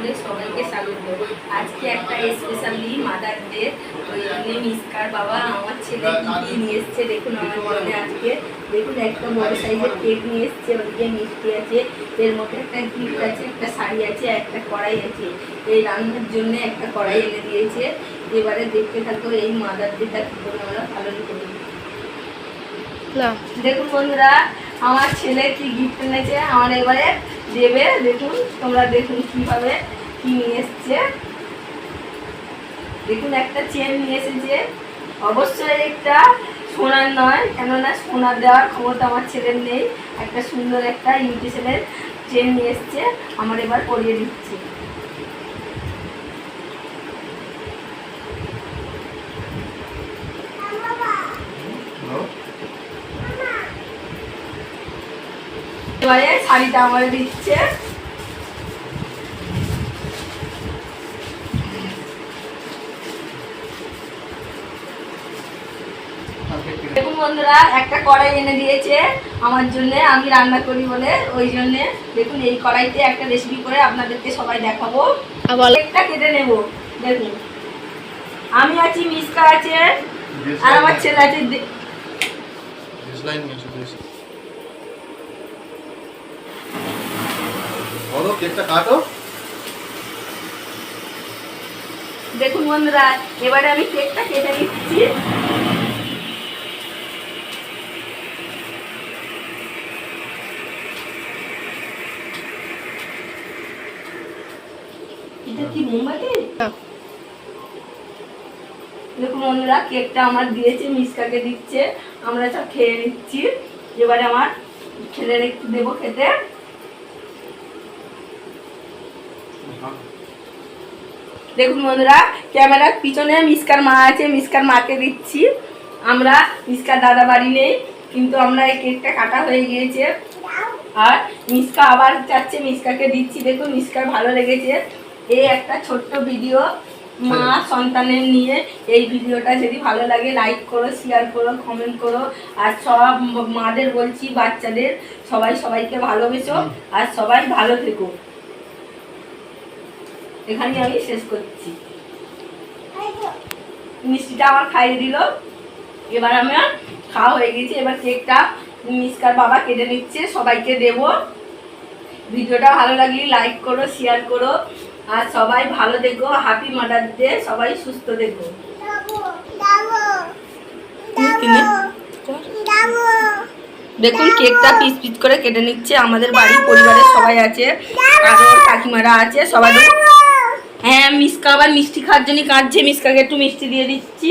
তোমাদের সবাইকে স্বাগত। আজকে একটা স্পেশালি মাদার ডে ওই জন্য মিসকার বাবা আমার ছেলে কি নিয়ে এসছে দেখুন আমার জন্য আজকে। দেখুন একটা বড় সাইজের কেক নিয়ে এসছে ওদিকে মিষ্টি আছে এর মধ্যে একটা গিফট আছে একটা শাড়ি আছে একটা কড়াই আছে। এই রান্নার জন্য একটা কড়াই এনে দিয়েছে। এবারে দেখতে থাকো এই মাদার ডেটা কি করে আমরা পালন করি। দেখুন বন্ধুরা আমার ছেলে কি গিফট এনেছে? আমার এবারে দেবে, দেখুন তোমরা দেখুন কীভাবে কি নিয়ে এসছে। দেখুন একটা চেন নিয়ে এসেছে। অবশ্যই একটা সোনার নয়, কেননা সোনা দেওয়ার ক্ষমতা আমার ছেলের নেই। একটা সুন্দর একটা ইউটিসেলের চেন নিয়ে এসছে, আমার এবার পরিয়ে দিচ্ছে। এবারে শাড়িটা আমার দিচ্ছে। দেখুন বন্ধুরা একটা কড়াই এনে দিয়েছে আমার জন্য আমি রান্না করি বলে ওই জন্য। দেখুন এই কড়াইতে একটা রেসিপি করে আপনাদেরকে সবাই দেখাবো। একটা কেটে নেব। দেখুন আমি আছি মিসকা আছে আর আমার ছেলে আছে বলো, কেকটা কাটো। দেখুন বন্ধুরা, এবারে আমি কেকটা কেটে নিচ্ছি। দেখুন বন্ধুরা, কেকটা আমার দিয়েছে, মিসকাকে দিচ্ছে। আমরা সব খেয়ে নিচ্ছি। এবারে আমার ছেলের একটু দেবো খেতে। দেখুন বন্ধুরা ক্যামেরার পিছনে মিসকার মা আছে মিসকার মাকে দিচ্ছি। আমরা মিসকার দাদা বাড়ি নেই কিন্তু আমরা এই কেকটা কাটা হয়ে গিয়েছে। আর মিসকা আবার চাচ্ছে মিসকাকে দিচ্ছি। দেখুন মিসকার ভালো লেগেছে। এই একটা ছোট্ট ভিডিও মা সন্তানের নিয়ে। এই ভিডিওটা যদি ভালো লাগে লাইক করো শেয়ার করো কমেন্ট করো। আর সব মাদের বলছি বাচ্চাদের সবাই সবাইকে ভালোবেসো। আর সবাই ভালো থেকো। এখানে আমি শেষ করছি। মিষ্টিটা আমার খাইয়ে দিল। এবার আমার খাওয়া হয়ে গেছে। এবার কেকটা মিসকার বাবা কেটে নিচ্ছে। সবাইকে দেব। ভিডিওটা ভালো লাগলে লাইক করো শেয়ার করো। আর সবাই ভালো দেখো হ্যাপি মাদার ডে সবাই সুস্থ দেখো দেখুন কেকটা পিস পিস করে কেটে নিচ্ছে। আমাদের বাড়ির পরিবারের সবাই আছে। আরও কাকিমারা আছে। সবাই হ্যাঁ মিসকা আবার মিষ্টি খাওয়ার জন্য কাঁদছে মিসকাকে একটু মিষ্টি দিয়ে দিচ্ছি।